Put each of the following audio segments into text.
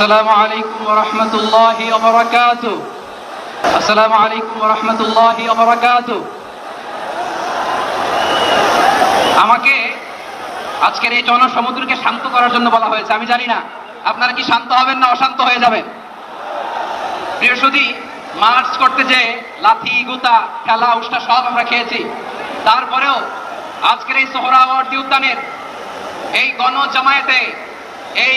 আসসালামু আলাইকুম রহমতুল্লাহি অবরাকাত আসসালামু আলাইকুম রহমতুল্লাহি অবরাকাত আমাকে আজকের এই জনসমুদ্রকে শান্ত করার জন্য বলা হয়েছে, আমি জানি না, আপনারা কি শান্ত হবেন না অশান্ত হয়ে যাবেন? বৃহস্পতি মার্চ করতে যে লাথি, গুতা, খেলা উষ্ঠা সব আমরা খেয়েছি, তারপরেও আজকের এই সোহরাওয়ার্দী উদ্যানের এই গণজামায়াতে এই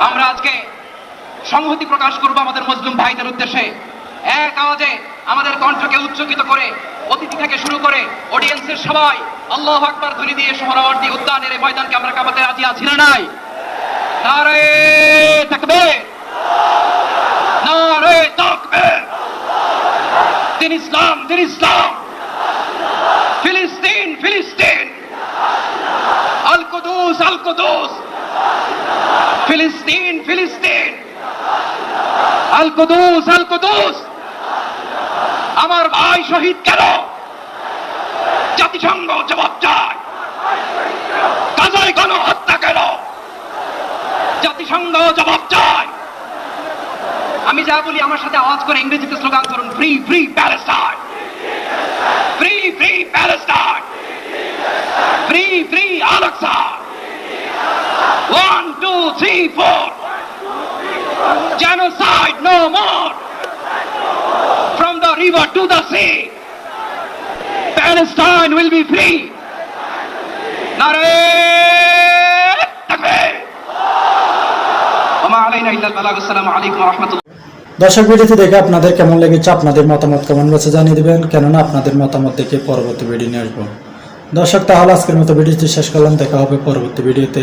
আমরা আজকে সংহতি প্রকাশ করব আমাদের মুসলিম ভাইদের উদ্দেশ্যে। এক আওয়াজে আমাদের কণ্ঠকে উচ্চকিত করে, অতিথি থেকে শুরু করে অডিয়েন্সের সবাই আল্লাহ আকবার ধ্বনি দিয়ে সোহরাওয়ার্দী উদ্যানের এই ময়দানকে আমরা কামাতে রাজি আছি না নাই? নারে তাকবীর। দিন ইসলাম দিন ইসলাম। ফিলিস্তিন ফিলিস্তিন। আল কুদুস। ফিলিস্তিন ফিলিস্তিন। আল কুদুস আল কুদুস। আমার ভাই শহীদ কেন? জাতিসংঘ জবাব চায়। গাজায় গণ হত্যা কেন? জাতিসংঘ জবাব চায়। আমি যা বলি আমার সাথে আওয়াজ করে ইংরেজিতে স্লোগান করুন, free free Palestine. Free free Palestine. Free free Al Aqsa. two, three. Genocide no more. From the river to the sea. Palestine will be free. দর্শক ভিডিওটি দেখে আপনাদের কেমন লেগেছে আপনাদের মতামত কমেন্ট বক্সে জানিয়ে দেবেন কেননা আপনাদের মতামত দেখে পরবর্তী ভিডিও নিয়ে আসব দর্শক তাহলে আজকের মতো ভিডিওটি শেষ করলাম দেখা হবে পরবর্তী ভিডিওতে